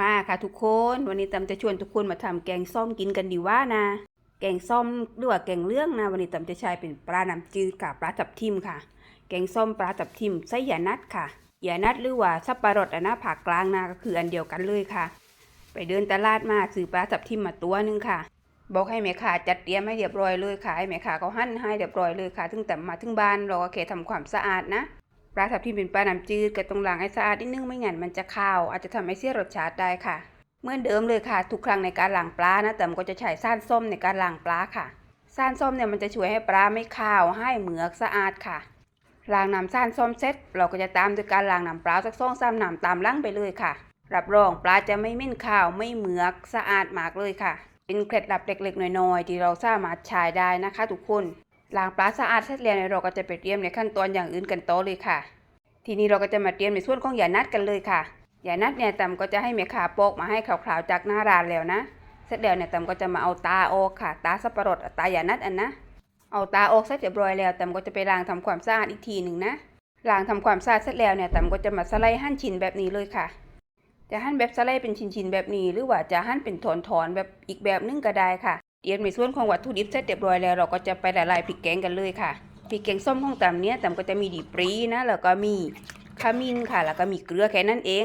มาค่ะทุกคนวันนี้ตำจะชวนทุกคนมาทำแกงส้มกินกันดีว่านะ แกงส้มหรือว่าแกงเรื่องนะวันนี้ตำจะใช้เป็นปลาน้ำจืดกับปลาทับทิมค่ะ แกงส้มปลาทับทิมไส้หยานัดค่ะหยานัดหรือว่าสับปะรดอะนนะผักกลางนะก็คืออันเดียวกันเลยค่ะ ไปเดินตลาดมาซื้อปลาทับทิมมาตัวหนึงค่ะ บอกให้แม่ค้าจัดเตรียมให้เรียบร้อยเลยค่ะให้แม่ค้าเขาหั่นให้เรียบร้อยเลยค่ะถึงแต่มาถึงบ้านเราก็แค่ทำความสะอาดนะ ปลาทับทิมเป็นปลาน้ำจืดก็ต้องล้างให้สะอาดนิดนึงไม่งั้นมันจะคาว อาจจะทำให้เสียรสชาติได้ค่ะ เหมือนเดิมเลยค่ะ ทุกครั้งในการล้างปลานะแต่มก็จะใช้ซ่านส้มในการล้างปลาค่ะซ่านส้มเนี่ยมันจะช่วยให้ปลาไม่คาวให้เหมือกสะอาดค่ะล้างน้ำซ่านส้มเสร็จเราก็จะตามด้วยการล้างน้ำปลาสักสองสามน้ำตามลังไปเลยค่ะ รับรองปลาจะไม่เม็นคาวไม่เหมือกสะอาดมากเลยค่ะ เป็นเคล็ดลับเล็กๆน้อยๆที่เราสามารถใช้ได้นะคะ ทุกคน ล้างปลาสะอาดเสร็จแล้วเนี่ยเราก็จะไปเตรียมในขั้นตอนอย่างอื่นกันต่อเลยค่ะ ทีนี้เราก็จะมาเตรียมในส่วนของยานัดกันเลยค่ะยานัดเนี่ยตำก็จะให้แม่ค้าโปกมาให้ขาวๆจากหน้าร้านแล้วนะ เสร็จแล้วเนี่ยตำก็จะมาเอาตาออกค่ะ ตาสับปะรดตายานัดอันนะ เอาตาออกเสร็จเรียบร้อยแล้วตำก็จะไปล้างทำความสะอาดอีกทีหนึ่งนะล้างทำความสะอาดเสร็จแล้วเนี่ยตำก็จะมาสไลด์หั่นชิ้นแบบนี้เลยค่ะจะหั่นแบบสไลด์เป็นชิ้นๆแบบนี้ หรือว่าจะหั่นเป็นถอนๆแบบอีกแบบนึงก็ได้ค่ะ เตรียมในส่วนของวัตถุดิบเสร็จเรียบร้อยแล้วเราก็จะไปละลายพริกแกงกันเลยค่ะ พริกแกงส้มของตำเนี้ยตำก็จะมีดีปรีนะ แล้วก็มีขมิ้นค่ะ แล้วก็มีเกลือแค่นั้นเอง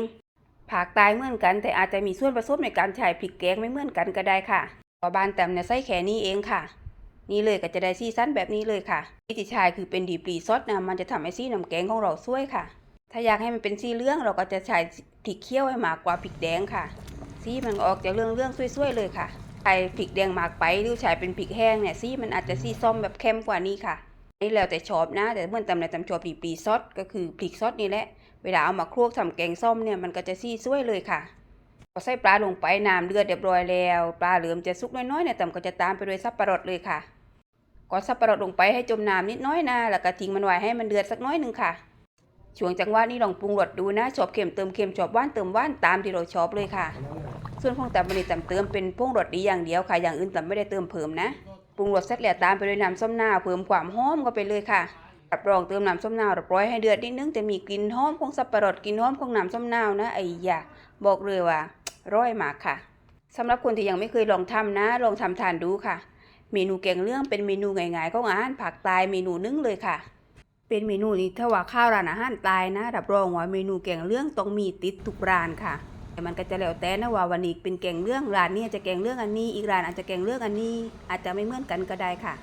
ภาคใต้เหมือนกัน แต่อาจจะมีส่วนผสมในการใช้พริกแกงไม่เหมือนกันก็ได้ค่ะพอบานแต้มเนี่ยใส่แค่นี้เองค่ะ นี่เลยก็จะได้ซีซั่นแบบนี้เลยค่ะวิธีใช้คือเป็นดีปรีซดนะมันจะทำให้ซีน้ำแกงของเราสวยค่ะ ถ้าอยากให้มันเป็นสีเหลืองเราก็จะใช้พริกเคี่ยวให้มากกว่าพริกแดงค่ะ สีมันออกจากเรื่องเรื่องๆสวยๆเลยค่ะ ใช้พริกแดงหมากไปหรือใช้เป็นพริกแห้งเนี่ยสีมันอาจจะสีส้มแบบเข้มกว่านี้ค่ะนี่แล้วแต่ชอบนะ แต่เมื่อตำในตำชอบดีปีซดก็คือพริกซดนี่แหละ เวลาเอามาคลวกทำแกงส้มเนี่ยมันก็จะซี่ซวยเลยค่ะพอใส่ปลาลงไปน้ำเดือดเรียบร้อยแล้ว ปลาเหลือมจะสุกน้อยๆเนี่ยต่ำก็จะตามไปด้วยสับปะรดเลยค่ะก็สับปะรดลงไปให้จมน้ำนิดน้อยนะแล้วก็ทิ้งมันไว้ให้มันเดือดสักน้อยหนึ่งค่ะช่วงจังหวะนี้ลองปรุงรสดูนะชอบเค็มเติมเค็มชอบหวานเติมหวานตามที่เราชอบเลยค่ะ ส่วนของตำบันนี้ตำเติมเป็นพวงรสดีอย่างเดียวค่ะ อย่างอื่นตำไม่ได้เติมเพิ่มนะ ปรุงรสเสร็จแล้วตามไปด้วยน้ำส้มหน้าเพิ่มความหอมก็ไปเลยค่ะรับรองเติมน้ำส้มหนาวปล่อยให้เดือดนิดนึงจะมีกลิ่นหอมของสับปะรดกลิ่นหอมของน้ำส้มหนาวนะไอ้ยาบอกเลยว่าร้อยมากค่ะสำหรับคนที่ยังไม่เคยลองทำนะ ลองทำทานดูค่ะ เมนูแกงเรื่องเป็นเมนูง่ายๆของอาหารผักตายเมนูนึงเลยค่ะ เป็นเมนูนี้ถ้าว่าข้าวร้านอาหารตายนะรับรองว่าเมนูแกงเรื่องต้องมีติดทุกร้านค่ะ มันก็จะแล้วแต่นะว่าวันนี้เป็นแกงเรื่องร้านนี้อาจจะแกงเรื่องอันนี้ อีกร้านอาจจะแกงเรื่องอันนี้ อาจจะไม่เหมือนกันก็ได้ค่ะ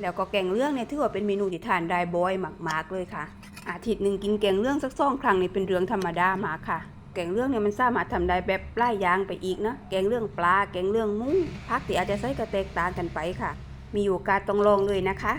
แล้วก็แกงเรื่องเนี่ยถือว่าเป็นเมนูที่ทานได้บ่อยมากๆเลยค่ะ อาทิตย์หนึ่งกินแกงเรื่องสักสองครั้งนี่เป็นเรื่องธรรมดามากค่ะแกงเรื่องเนี่ยมันสามารถทำได้แบบปลายยางไปอีกนะ แกงเรื่องปลา แกงเรื่องมุ้งพักที่อาจจะใส่กระแตกต่างกันไปค่ะ มีโอกาสต้องลองเลยนะคะ